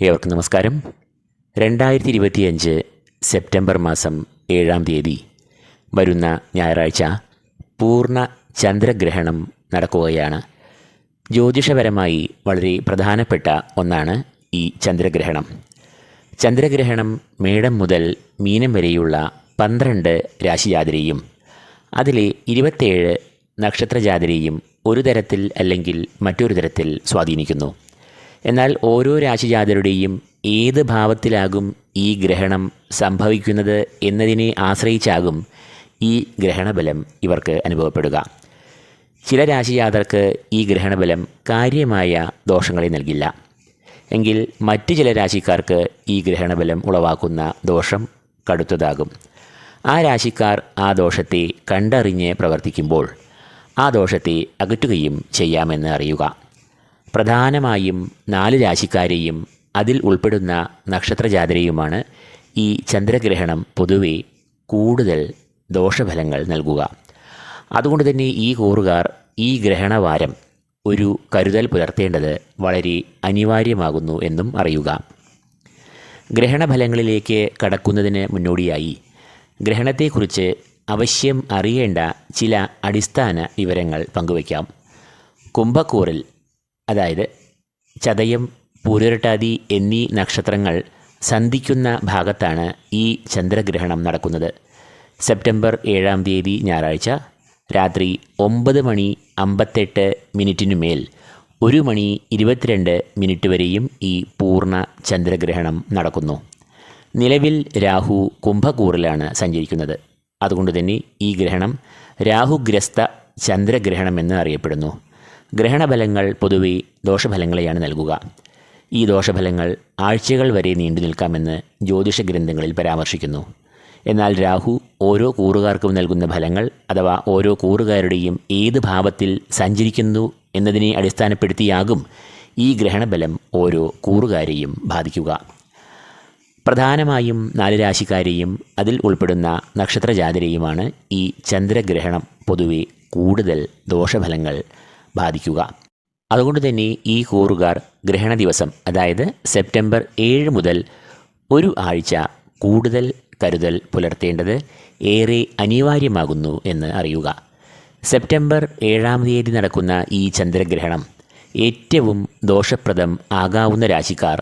ഏവർക്കും നമസ്കാരം. രണ്ടായിരത്തി ഇരുപത്തിയഞ്ച് സെപ്റ്റംബർ മാസം ഏഴാം തീയതി വരുന്ന ഞായറാഴ്ച പൂർണ ചന്ദ്രഗ്രഹണം നടക്കുകയാണ്. ജ്യോതിഷപരമായി വളരെ പ്രധാനപ്പെട്ട ഒന്നാണ് ഈ ചന്ദ്രഗ്രഹണം. ചന്ദ്രഗ്രഹണം മേടം മുതൽ മീനം വരെയുള്ള പന്ത്രണ്ട് രാശിജാതിരെയും അതിലെ ഇരുപത്തേഴ് നക്ഷത്രജാതിരെയും ഒരു തരത്തിൽ അല്ലെങ്കിൽ മറ്റൊരു തരത്തിൽ സ്വാധീനിക്കുന്നു. എന്നാൽ ഓരോ രാശിജാതരുടെയും ഏത് ഭാവത്തിലാകും ഈ ഗ്രഹണം സംഭവിക്കുന്നത് എന്നതിനെ ആശ്രയിച്ചാകും ഈ ഗ്രഹണബലം ഇവർക്ക് അനുഭവപ്പെടുക. ചില രാശിജാതർക്ക് ഈ ഗ്രഹണബലം കാര്യമായ ദോഷങ്ങളെ നൽകില്ല. എങ്കിൽ മറ്റ് ചില രാശിക്കാർക്ക് ഈ ഗ്രഹണബലം ഉളവാക്കുന്ന ദോഷം കടുത്തതാകും. ആ രാശിക്കാർ ആ ദോഷത്തെ കണ്ടറിഞ്ഞ് പ്രവർത്തിക്കുമ്പോൾ ആ ദോഷത്തെ അകറ്റുകയും ചെയ്യാമെന്ന് അറിയുക. പ്രധാനമായും നാല് രാശിക്കാരെയും അതിൽ ഉൾപ്പെടുന്ന നക്ഷത്രജാതരെയുമാണ് ഈ ചന്ദ്രഗ്രഹണം പൊതുവെ കൂടുതൽ ദോഷഫലങ്ങൾ നൽകുക. അതുകൊണ്ട് തന്നെ ഈ കൂറുകാർ ഈ ഗ്രഹണവാരം ഒരു കരുതൽ പുലർത്തേണ്ടത് വളരെ അനിവാര്യമാകുന്നു എന്നും അറിയുക. ഗ്രഹണഫലങ്ങളിലേക്ക് കടക്കുന്നതിന് മുന്നോടിയായി ഗ്രഹണത്തെക്കുറിച്ച് അവശ്യം അറിയേണ്ട ചില അടിസ്ഥാന വിവരങ്ങൾ പങ്കുവയ്ക്കാം. കുംഭക്കൂറിൽ അതായത് ചതയം പൂരുരട്ടാതി എന്നീ നക്ഷത്രങ്ങൾ സന്ധിക്കുന്ന ഭാഗത്താണ് ഈ ചന്ദ്രഗ്രഹണം നടക്കുന്നത്. സെപ്റ്റംബർ ഏഴാം തീയതി ഞായറാഴ്ച രാത്രി ഒമ്പത് മണി അമ്പത്തെട്ട് മിനിറ്റിനു മേൽ ഒരു മണി ഇരുപത്തിരണ്ട് മിനിറ്റ് വരെയും ഈ പൂർണ ചന്ദ്രഗ്രഹണം നടക്കുന്നു. നിലവിൽ രാഹു കുംഭകൂറിലാണ് സഞ്ചരിക്കുന്നത്. അതുകൊണ്ട് തന്നെ ഈ ഗ്രഹണം രാഹുഗ്രസ്ത ചന്ദ്രഗ്രഹണം എന്ന് അറിയപ്പെടുന്നു. ഗ്രഹണഫലങ്ങൾ പൊതുവെ ദോഷഫലങ്ങളെയാണ് നൽകുക. ഈ ദോഷഫലങ്ങൾ ആഴ്ചകൾ വരെ നീണ്ടു നിൽക്കാമെന്ന് ജ്യോതിഷ ഗ്രന്ഥങ്ങളിൽ പരാമർശിക്കുന്നു. എന്നാൽ രാഹു ഓരോ കൂറുകാർക്കും നൽകുന്ന ഫലങ്ങൾ അഥവാ ഓരോ കൂറുകാരുടെയും ഏത് ഭാവത്തിൽ സഞ്ചരിക്കുന്നു എന്നതിനെ അടിസ്ഥാനപ്പെടുത്തിയാകും ഈ ഗ്രഹണബലം ഓരോ കൂറുകാരെയും ബാധിക്കുക. പ്രധാനമായും നാല് രാശിക്കാരെയും അതിൽ ഉൾപ്പെടുന്ന നക്ഷത്രജാതരെയുമാണ് ഈ ചന്ദ്രഗ്രഹണം പൊതുവെ കൂടുതൽ ദോഷഫലങ്ങൾ ബാധിക്കുക. അതുകൊണ്ട് തന്നെ ഈ കൂറുകാർ ഗ്രഹണ ദിവസം അതായത് സെപ്റ്റംബർ ഏഴ് മുതൽ ഒരു ആഴ്ച കൂടുതൽ കരുതൽ പുലർത്തേണ്ടത് ഏറെ അനിവാര്യമാകുന്നു എന്ന് അറിയുക. സെപ്റ്റംബർ ഏഴാം തീയതി നടക്കുന്ന ഈ ചന്ദ്രഗ്രഹണം ഏറ്റവും ദോഷപ്രദം ആകാവുന്ന രാശിക്കാർ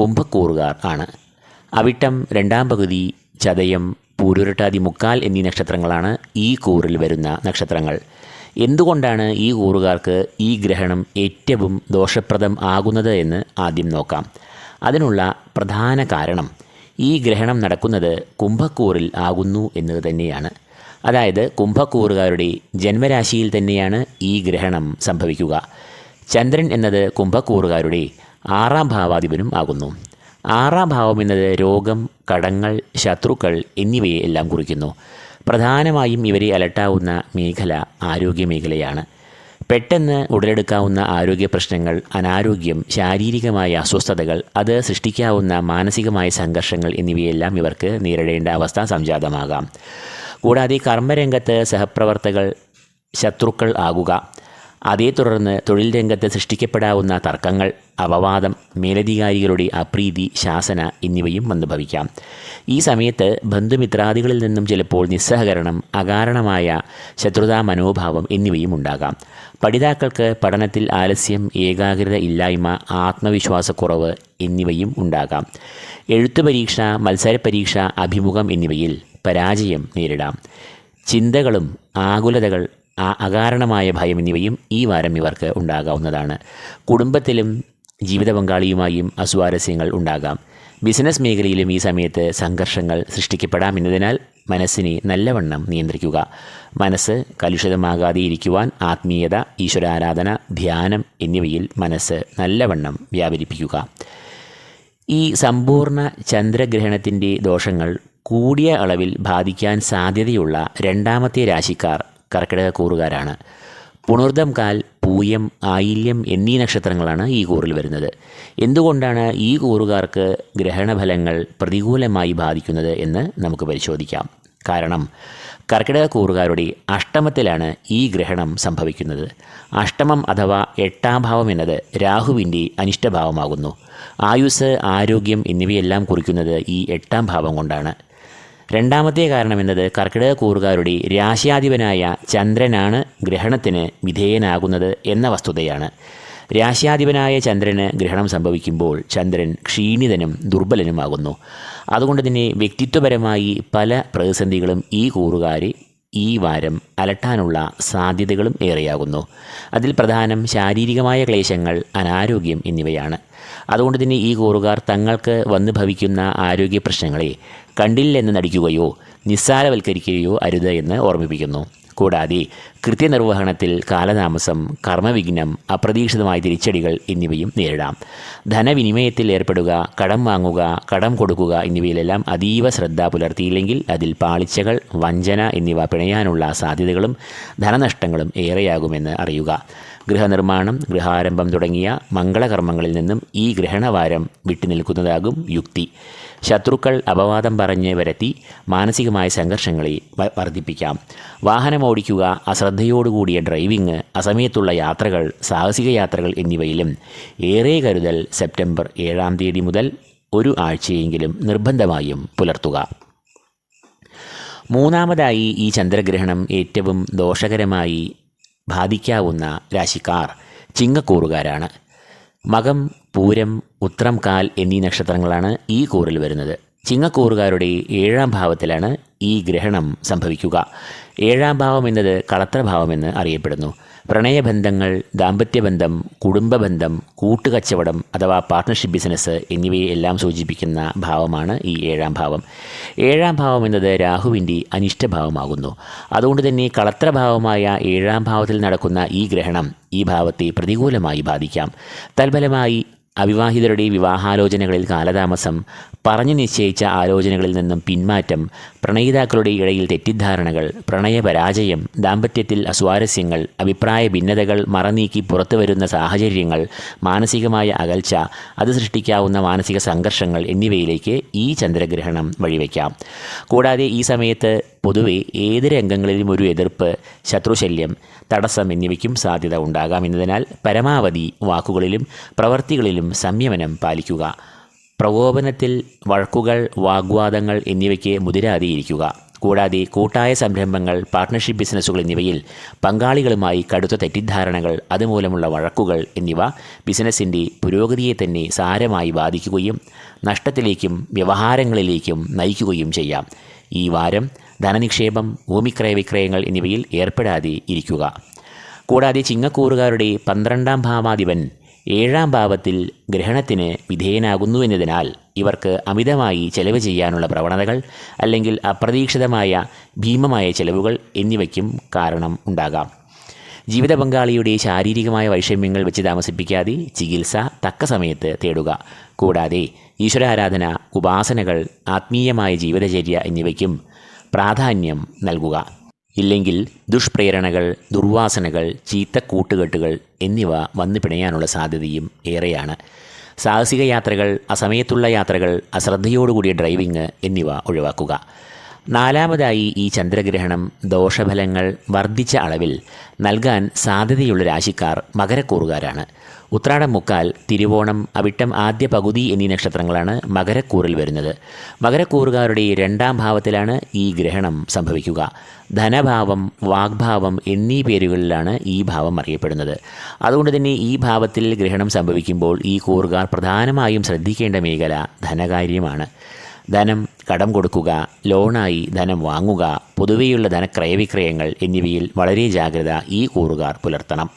കുംഭക്കൂറുകാർ ആണ്. അവിട്ടം രണ്ടാം പകുതി ചതയം പൂരുരട്ടാതി മുക്കാൽ എന്നീ നക്ഷത്രങ്ങളാണ് ഈ കൂറിൽ വരുന്ന നക്ഷത്രങ്ങൾ. എന്തുകൊണ്ടാണ് ഈ കൂറുകാർക്ക് ഈ ഗ്രഹണം ഏറ്റവും ദോഷപ്രദം ആകുന്നത് എന്ന് ആദ്യം നോക്കാം. അതിനുള്ള പ്രധാന കാരണം ഈ ഗ്രഹണം നടക്കുന്നത് കുംഭക്കൂറിൽ ആകുന്നു എന്നത് തന്നെയാണ്. അതായത് കുംഭക്കൂറുകാരുടെ ജന്മരാശിയിൽ തന്നെയാണ് ഈ ഗ്രഹണം സംഭവിക്കുക. ചന്ദ്രൻ എന്നത് കുംഭക്കൂറുകാരുടെ ആറാം ഭാവാധിപനും ആകുന്നു. ആറാം ഭാവം എന്നത് രോഗം കടങ്ങൾ ശത്രുക്കൾ എന്നിവയെ എല്ലാം കുറിക്കുന്നു. പ്രധാനമായും ഇവരെ അലട്ടാവുന്ന മേഖല ആരോഗ്യ മേഖലയാണ്. പെട്ടെന്ന് ഉടലെടുക്കാവുന്ന ആരോഗ്യ പ്രശ്നങ്ങൾ അനാരോഗ്യം ശാരീരികമായ അസ്വസ്ഥതകൾ അത് സൃഷ്ടിക്കാവുന്ന മാനസികമായ സംഘർഷങ്ങൾ എന്നിവയെല്ലാം ഇവർക്ക് നേരിടേണ്ട അവസ്ഥ സംജാതമാകാം. കൂടാതെ കർമ്മരംഗത്ത് സഹപ്രവർത്തകൾ ശത്രുക്കൾ ആകുക അതേ തുടർന്ന് തൊഴിൽ രംഗത്ത് സൃഷ്ടിക്കപ്പെടാവുന്ന തർക്കങ്ങൾ അപവാദം മേലധികാരികളുടെ അപ്രീതി ശാസന എന്നിവയും വന്നു ഭവിക്കാം ഈ സമയത്ത് ബന്ധുമിത്രാദികളിൽ നിന്നും ചിലപ്പോൾ നിസ്സഹകരണം അകാരണമായ ശത്രുതാ മനോഭാവം എന്നിവയും ഉണ്ടാകാം. പഠിതാക്കൾക്ക് പഠനത്തിൽ ആലസ്യം ഏകാഗ്രത ഇല്ലായ്മ ആത്മവിശ്വാസക്കുറവ് എന്നിവയും ഉണ്ടാകാം. എഴുത്തു പരീക്ഷ മത്സര പരീക്ഷ അഭിമുഖം എന്നിവയിൽ പരാജയം നേരിടാം. ചിന്തകളും ആകുലതകൾ ആ അകാരണമായ ഭയം എന്നിവയും ഈ വാരം ഇവർക്ക് ഉണ്ടാകാവുന്നതാണ്. കുടുംബത്തിലും ജീവിത പങ്കാളിയുമായും അസ്വാരസ്യങ്ങൾ ഉണ്ടാകാം. ബിസിനസ് മേഖലയിലും ഈ സമയത്ത് സംഘർഷങ്ങൾ സൃഷ്ടിക്കപ്പെടാം എന്നതിനാൽ മനസ്സിനെ നല്ലവണ്ണം നിയന്ത്രിക്കുക. മനസ്സ് കലുഷിതമാകാതെ ഇരിക്കുവാൻ ആത്മീയത ഈശ്വരാരാധന ധ്യാനം എന്നിവയിൽ മനസ്സ് നല്ലവണ്ണം വ്യാപരിപ്പിക്കുക. ഈ സമ്പൂർണ ചന്ദ്രഗ്രഹണത്തിന്റെ ദോഷങ്ങൾ കൂടിയ അളവിൽ ബാധിക്കാൻ സാധ്യതയുള്ള രണ്ടാമത്തെ രാശിക്കാർ കർക്കിടക കൂറുകാരാണ്. പുണർദം കാൽ പൂയം ആയില്യം എന്നീ നക്ഷത്രങ്ങളാണ് ഈ കൂറിൽ വരുന്നത്. എന്തുകൊണ്ടാണ് ഈ കൂറുകാർക്ക് ഗ്രഹണഫലങ്ങൾ പ്രതികൂലമായി ബാധിക്കുന്നത് എന്ന് നമുക്ക് പരിശോധിക്കാം. കാരണം കർക്കിടക കൂറുകാരുടെ അഷ്ടമത്തിലാണ് ഈ ഗ്രഹണം സംഭവിക്കുന്നത്. അഷ്ടമം അഥവാ എട്ടാം ഭാവം എന്നത് രാഹുവിന്റെ അനിഷ്ടഭാവമാകുന്നു. ആയുസ് ആരോഗ്യം എന്നിവയെല്ലാം കുറിക്കുന്നത് ഈ എട്ടാം ഭാവം കൊണ്ടാണ്. രണ്ടാമത്തെ കാരണമെന്നത് കർക്കിടക കൂറുകാരുടെ രാശ്യാധിപനായ ചന്ദ്രനാണ് ഗ്രഹണത്തിന് വിധേയനാകുന്നത് എന്ന വസ്തുതയാണ്. രാശ്യാധിപനായ ചന്ദ്രന് ഗ്രഹണം സംഭവിക്കുമ്പോൾ ചന്ദ്രൻ ക്ഷീണിതനും ദുർബലനുമാകുന്നു. അതുകൊണ്ട് തന്നെ വ്യക്തിത്വപരമായി പല പ്രതിസന്ധികളും ഈ കൂറുകാരെ ഈ വാരം അലട്ടാനുള്ള സാധ്യതകളും ഏറെയാകുന്നു. അതിൽ പ്രധാനം ശാരീരികമായ ക്ലേശങ്ങൾ അനാരോഗ്യം എന്നിവയാണ്. അതുകൊണ്ട് തന്നെ ഈ കൂറുകാർ തങ്ങൾക്ക് വന്നു ഭവിക്കുന്ന ആരോഗ്യ പ്രശ്നങ്ങളെ കണ്ടില്ലെന്ന് നടിക്കുകയോ നിസ്സാരവൽക്കരിക്കുകയോ അരുത് എന്ന് ഓർമ്മിപ്പിക്കുന്നു. കൂടാതെ കൃത്യനിർവഹണത്തിൽ കാലതാമസം കർമ്മവിഘ്നം അപ്രതീക്ഷിതമായ തിരിച്ചടികൾ എന്നിവയും നേരിടാം. ധനവിനിമയത്തിൽ ഏർപ്പെടുക കടം വാങ്ങുക കടം കൊടുക്കുക എന്നിവയിലെല്ലാം അതീവ ശ്രദ്ധ പുലർത്തിയില്ലെങ്കിൽ അതിൽ പാളിച്ചകൾ വഞ്ചന എന്നിവ പിണയാനുള്ള സാധ്യതകളും ധനനഷ്ടങ്ങളും ഏറെയാകുമെന്ന് അറിയുക. ഗൃഹനിർമ്മാണം ഗൃഹാരംഭം തുടങ്ങിയ മംഗളകർമ്മങ്ങളിൽ നിന്നും ഈ ഗ്രഹണവാരം വിട്ടുനിൽക്കുന്നതാകും യുക്തി. ശത്രുക്കൾ അപവാദം പറഞ്ഞ് വരത്തി മാനസികമായ സംഘർഷങ്ങളെ വർദ്ധിപ്പിക്കാം. വാഹനം ഓടിക്കുക അശ്രദ്ധയോടുകൂടിയ ഡ്രൈവിംഗ് അസമയത്തുള്ള യാത്രകൾ സാഹസിക യാത്രകൾ എന്നിവയിലും ഏറെ കരുതൽ സെപ്റ്റംബർ ഏഴാം തീയതി മുതൽ ഒരു ആഴ്ചയെങ്കിലും നിർബന്ധമായും പുലർത്തുക. മൂന്നാമതായി ഈ ചന്ദ്രഗ്രഹണം ഏറ്റവും ദോഷകരമായി ബാധിക്കാവുന്ന രാശിക്കാർ ചിങ്ങക്കൂറുകാരാണ്. മകം പൂരം ഉത്രം കാൽ എന്നീ നക്ഷത്രങ്ങളാണ് ഈ കൂറിൽ വരുന്നത്. ചിങ്ങക്കൂറുകാരുടെ ഏഴാം ഭാവത്തിലാണ് ഈ ഗ്രഹണം സംഭവിക്കുക. ഏഴാം ഭാവം എന്നത് കളത്രഭാവമെന്ന് അറിയപ്പെടുന്നു. പ്രണയബന്ധങ്ങൾ ദാമ്പത്യബന്ധം കുടുംബബന്ധം കൂട്ടുകച്ചവടം അഥവാ പാർട്ട്ണർഷിപ്പ് ബിസിനസ് എന്നിവയെ എല്ലാം സൂചിപ്പിക്കുന്ന ഭാവമാണ് ഈ ഏഴാം ഭാവം. ഏഴാം ഭാവം എന്നത് രാഹുവിന്റെ അനിഷ്ടഭാവമാകുന്നു. അതുകൊണ്ട് തന്നെ കളത്രഭാവമായ ഏഴാം ഭാവത്തിൽ നടക്കുന്ന ഈ ഗ്രഹണം ഈ ഭാവത്തെ പ്രതികൂലമായി ബാധിക്കാം. തൽഫലമായി അവിവാഹിതരുടെ വിവാഹാലോചനകളിൽ കാലതാമസം പറഞ്ഞു നിശ്ചയിച്ച ആലോചനകളിൽ നിന്നും പിന്മാറ്റം പ്രണയിതാക്കളുടെ ഇടയിൽ തെറ്റിദ്ധാരണകൾ പ്രണയപരാജയം ദാമ്പത്യത്തിൽ അസ്വാരസ്യങ്ങൾ അഭിപ്രായ ഭിന്നതകൾ മറനീക്കി പുറത്തു വരുന്ന സാഹചര്യങ്ങൾ മാനസികമായ അകൽച്ച അത് സൃഷ്ടിക്കാവുന്ന മാനസിക സംഘർഷങ്ങൾ എന്നിവയിലേക്ക് ഈ ചന്ദ്രഗ്രഹണം വഴിവെക്കാം. കൂടാതെ ഈ സമയത്ത് പൊതുവെ ഏത് രംഗങ്ങളിലും ഒരു എതിർപ്പ് ശത്രുശല്യം തടസ്സം എന്നിവയ്ക്കും സാധ്യത ഉണ്ടാകാം എന്നതിനാൽ പരമാവധി വാക്കുകളിലും പ്രവൃത്തികളിലും സംയമനം പാലിക്കുക. പ്രകോപനത്തിൽ വഴക്കുകൾ വാഗ്വാദങ്ങൾ എന്നിവയ്ക്ക് മുതിരാതെയിരിക്കുക. കൂടാതെ കൂട്ടായ സംരംഭങ്ങൾ പാർട്ട്ണർഷിപ്പ് ബിസിനസ്സുകൾ എന്നിവയിൽ പങ്കാളികളുമായി കടുത്ത തെറ്റിദ്ധാരണകൾ അതുമൂലമുള്ള വഴക്കുകൾ എന്നിവ ബിസിനസ്സിന്റെ പുരോഗതിയെ തന്നെ സാരമായി ബാധിക്കുകയും നഷ്ടത്തിലേക്കും വ്യവഹാരങ്ങളിലേക്കും നയിക്കുകയും ചെയ്യാം. ഈ വാരം ധനനിക്ഷേപം ഭൂമിക്രയ വിക്രയങ്ങൾ എന്നിവയിൽ ഏർപ്പെടാതെ ഇരിക്കുക. കൂടാതെ ചിങ്ങക്കൂറുകാരുടെ പന്ത്രണ്ടാം ഭാവാധിപൻ ഏഴാം ഭാവത്തിൽ ഗ്രഹണത്തിന് വിധേയനാകുന്നു എന്നതിനാൽ ഇവർക്ക് അമിതമായി ചെലവ് ചെയ്യാനുള്ള പ്രവണതകൾ അല്ലെങ്കിൽ അപ്രതീക്ഷിതമായ ഭീമമായ ചെലവുകൾ എന്നിവയ്ക്കും കാരണം ഉണ്ടാകാം. ജീവിത പങ്കാളിയുടെ ശാരീരികമായ വൈഷമ്യങ്ങൾ വെച്ച് താമസിപ്പിക്കാതെ ചികിത്സ തക്ക സമയത്ത് തേടുക. കൂടാതെ ഈശ്വരാരാധന ഉപാസനകൾ ആത്മീയമായ ജീവിതചര്യ എന്നിവയ്ക്കും പ്രാധാന്യം നൽകുക. ഇല്ലെങ്കിൽ ദുഷ്പ്രേരണകൾ ദുർവാസനകൾ ചീത്ത കൂട്ടുകെട്ടുകൾ എന്നിവ വന്നു പിണയാനുള്ള സാധ്യതയും ഏറെയാണ്. സാഹസിക യാത്രകൾ അസമയത്തുള്ള യാത്രകൾ അശ്രദ്ധയോടുകൂടിയ ഡ്രൈവിംഗ് എന്നിവ ഒഴിവാക്കുക. നാലാമതായി ഈ ചന്ദ്രഗ്രഹണം ദോഷഫലങ്ങൾ വർദ്ധിച്ച അളവിൽ നൽകാൻ സാധ്യതയുള്ള രാശിക്കാർ മകരക്കൂറുകാരാണ്. ഉത്രാടം മുക്കാൽ തിരുവോണം അവിട്ടം ആദ്യ പകുതി എന്നീ നക്ഷത്രങ്ങളാണ് മകരക്കൂറിൽ വരുന്നത്. മകരക്കൂറുകാരുടെ രണ്ടാം ഭാവത്തിലാണ് ഈ ഗ്രഹണം സംഭവിക്കുക. ധനഭാവം വാഗ്ഭാവം എന്നീ പേരുകളിലാണ് ഈ ഭാവം അറിയപ്പെടുന്നത്. അതുകൊണ്ട് തന്നെ ഈ ഭാവത്തിൽ ഗ്രഹണം സംഭവിക്കുമ്പോൾ ഈ കൂറുകാർ പ്രധാനമായും ശ്രദ്ധിക്കേണ്ട മേഖല ധനകാര്യമാണ്. ധനം കടം കൊടുക്കുക ലോണായി ധനം വാങ്ങുക പൊതുവെയുള്ള ധനക്രയവിക്രയങ്ങൾ എന്നിവയിൽ വളരെ ജാഗ്രത ഈ കൂറുകാർ പുലർത്തണം.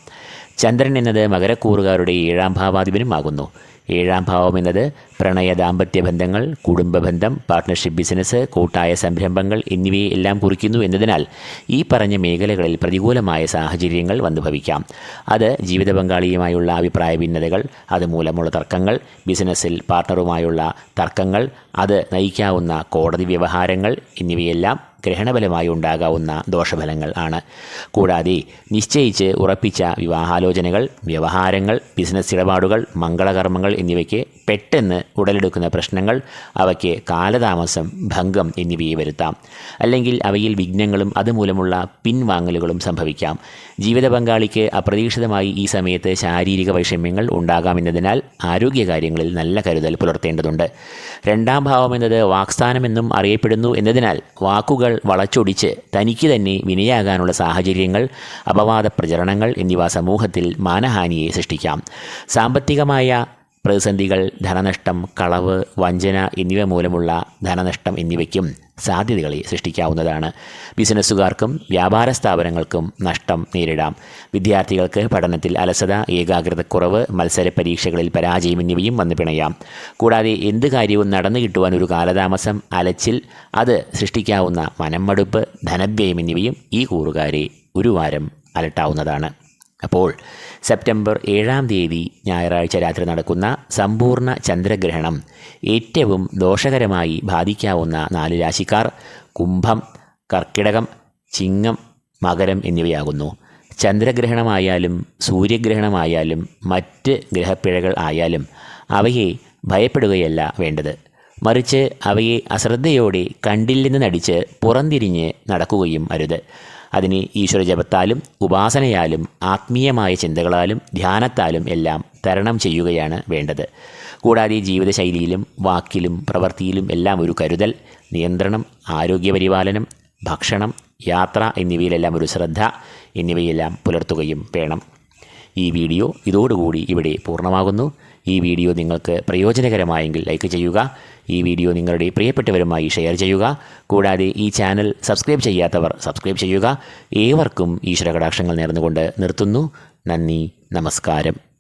ചന്ദ്രൻ എന്നത് മകരക്കൂറുകാരുടെ ഏഴാം ഭാവാധിപനുമാകുന്നു. ഏഴാം ഭാവം എന്നത് പ്രണയ ദാമ്പത്യ ബന്ധങ്ങൾ കുടുംബബന്ധം പാർട്ട്ണർഷിപ്പ് ബിസിനസ് കൂട്ടായ സംരംഭങ്ങൾ എന്നിവയെ എല്ലാം കുറിക്കുന്നു എന്നതിനാൽ ഈ പറഞ്ഞ മേഖലകളിൽ പ്രതികൂലമായ സാഹചര്യങ്ങൾ വന്നു ഭവിക്കാം. അത് ജീവിത പങ്കാളിയുമായുള്ള അഭിപ്രായ ഭിന്നതകൾ അതുമൂലമുള്ള തർക്കങ്ങൾ ബിസിനസ്സിൽ പാർട്ട്ണറുമായുള്ള തർക്കങ്ങൾ അത് നയിക്കാവുന്ന കോടതി വ്യവഹാരങ്ങൾ എന്നിവയെല്ലാം ഗ്രഹണഫലമായി ഉണ്ടാകാവുന്ന ദോഷഫലങ്ങൾ ആണ്. കൂടാതെ നിശ്ചയിച്ച് ഉറപ്പിച്ച വിവാഹാലോചനകൾ വ്യവഹാരങ്ങൾ ബിസിനസ് ഇടപാടുകൾ മംഗളകർമ്മങ്ങൾ എന്നിവയ്ക്ക് പെട്ടെന്ന് ഉടലെടുക്കുന്ന പ്രശ്നങ്ങൾ അവയ്ക്ക് കാലതാമസം ഭംഗം എന്നിവയെ വരുത്താം. അല്ലെങ്കിൽ അവയിൽ വിഘ്നങ്ങളും അതുമൂലമുള്ള പിൻവാങ്ങലുകളും സംഭവിക്കാം. ജീവിത പങ്കാളിക്ക് അപ്രതീക്ഷിതമായി ഈ സമയത്ത് ശാരീരിക വൈഷമ്യങ്ങൾ ഉണ്ടാകാമെന്നതിനാൽ ആരോഗ്യകാര്യങ്ങളിൽ നല്ല കരുതൽ പുലർത്തേണ്ടതുണ്ട്. രണ്ടാം ഭാവം എന്നത് വാക്സ്ഥാനമെന്നും അറിയപ്പെടുന്നു എന്നതിനാൽ വാക്കുകൾ വളച്ചൊടിച്ച് തനിക്ക് തന്നെ വിനയാകാനുള്ള സാഹചര്യങ്ങൾ അപവാദ പ്രചരണങ്ങൾ എന്നിവ സമൂഹത്തിൽ മാനഹാനിയെ സൃഷ്ടിക്കാം. സാമ്പത്തികമായ പ്രതിസന്ധികൾ ധനനഷ്ടം കളവ് വഞ്ചന എന്നിവ മൂലമുള്ള ധനനഷ്ടം എന്നിവയ്ക്കും സാധ്യതകളെ സൃഷ്ടിക്കാവുന്നതാണ്. ബിസിനസ്സുകാർക്കും വ്യാപാര സ്ഥാപനങ്ങൾക്കും നഷ്ടം നേരിടാം. വിദ്യാർത്ഥികൾക്ക് പഠനത്തിൽ അലസത ഏകാഗ്രതക്കുറവ് മത്സര പരീക്ഷകളിൽ പരാജയം എന്നിവയും വന്നു പിണയാം. കൂടാതെ എന്ത് കാര്യവും നടന്നു കിട്ടുവാൻ ഒരു കാലതാമസം അലച്ചിൽ അത് സൃഷ്ടിക്കാവുന്ന മനംമടുപ്പ് ധനവ്യയം എന്നിവയും ഈ കൂറുകാരെ ഒരു വാരം അലട്ടാവുന്നതാണ്. അപ്പോൾ സെപ്റ്റംബർ ഏഴാം തീയതി ഞായറാഴ്ച രാത്രി നടക്കുന്ന സമ്പൂർണ ചന്ദ്രഗ്രഹണം ഏറ്റവും ദോഷകരമായി ബാധിക്കാവുന്ന നാല് രാശിക്കാർ കുംഭം കർക്കിടകം ചിങ്ങം മകരം എന്നിവയാകുന്നു. ചന്ദ്രഗ്രഹണമായാലും സൂര്യഗ്രഹണമായാലും മറ്റ് ഗ്രഹപ്പിഴകൾ ആയാലും അവയെ ഭയപ്പെടുകയല്ല വേണ്ടത്. മറിച്ച് അവയെ അശ്രദ്ധയോടെ കണ്ടില്ലെന്ന് നടിച്ച് പുറംതിരിഞ്ഞ് നടക്കുകയും അരുത്. അതിനെ ഈശ്വരജപത്താലും ഉപാസനയാലും ആത്മീയമായ ചിന്തകളാലും ധ്യാനത്താലും എല്ലാം തരണം ചെയ്യുകയാണ് വേണ്ടത്. കൂടാതെ ജീവിതശൈലിയിലും വാക്കിലും പ്രവൃത്തിയിലും എല്ലാം ഒരു കരുതൽ നിയന്ത്രണം ആരോഗ്യപരിപാലനം ഭക്ഷണം യാത്ര എന്നിവയിലെല്ലാം ഒരു ശ്രദ്ധ എന്നിവയെല്ലാം പുലർത്തുകയും വേണം. ഈ വീഡിയോ ഇതോടുകൂടി ഇവിടെ പൂർണമാകുന്നു. ഈ വീഡിയോ നിങ്ങൾക്ക് പ്രയോജനകരമായെങ്കിൽ ലൈക്ക് ചെയ്യുക. ഈ വീഡിയോ നിങ്ങളുടെ പ്രിയപ്പെട്ടവരുമായി ഷെയർ ചെയ്യുക. കൂടാതെ ഈ ചാനൽ സബ്സ്ക്രൈബ് ചെയ്യാത്തവർ സബ്സ്ക്രൈബ് ചെയ്യുക. ഏവർക്കും ഈശ്വര കടാക്ഷങ്ങൾ നേർന്നുകൊണ്ട് നിർത്തുന്നു. നന്ദി നമസ്കാരം.